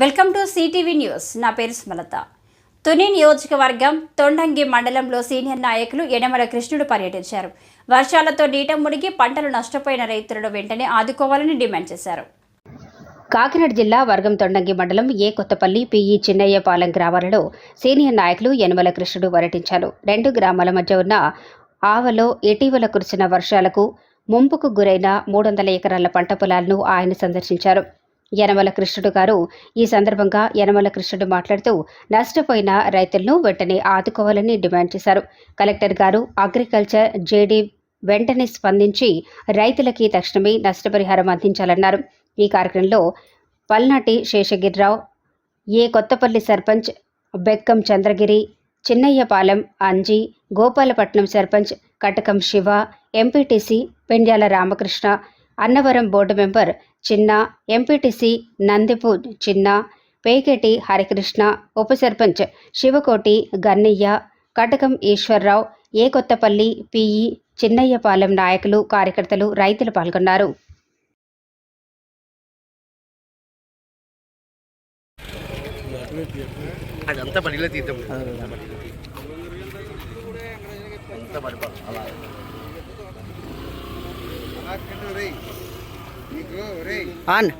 Welcome to CTV news. నా పేరు స్మలత. తుని నియోజకవర్గం తొండంగి మండలంలో సీనియర్ నాయకులు యనమల కృష్ణుడు పర్యటించారు. వర్షాలతో నీట మునిగి పంటలు నష్టపోయిన రైతులను వెంటనే ఆదుకోవాలని డిమాండ్ చేశారు. కాకినాడ జిల్లా వర్గం తొండంగి మండలం ఏ కొత్తపల్లి పిఈ చిన్నయ్యపాలెం గ్రామాలలో సీనియర్ నాయకులు యనమల కృష్ణుడు పర్యటించారు. రెండు గ్రామాల మధ్య ఉన్న ఆవలో ఇటీవల కురిసిన వర్షాలకు ముంపుకు గురైన మూడు వందల ఎకరాల పంట పొలాలను ఆయన సందర్శించారు. యనమల కృష్ణుడు గారు ఈ సందర్భంగా యనమల కృష్ణుడు మాట్లాడుతూ నష్టపోయిన రైతులను వెంటనే ఆదుకోవాలని డిమాండ్ చేశారు. కలెక్టర్ గారు అగ్రికల్చర్ జేడీ వెంటనే స్పందించి రైతులకి తక్షణమే నష్టపరిహారం అందించాలన్నారు. ఈ కార్యక్రమంలో Palnati Seshagirirao A Kothapalli sarpanch Bekkam Chandragiri Chinnayyapalem Anji Gopalapatnam sarpanch Katakam Siva MPTC Pendyala Ramakrishna Annavaram board member చిన్న ఎంపీటీసీ నందిపు చిన్న పేకేటి హరికృష్ణ ఉప సర్పంచ్ శివకోటి గన్నయ్య కటకం ఈశ్వరరావు ఏ కొత్తపల్లి పిఈ చిన్నయ్యపాలెం నాయకులు కార్యకర్తలు రైతులు పాల్గొన్నారు. అదంతా బడిలో తీద్దాం. అంతా అలా. ఆన్.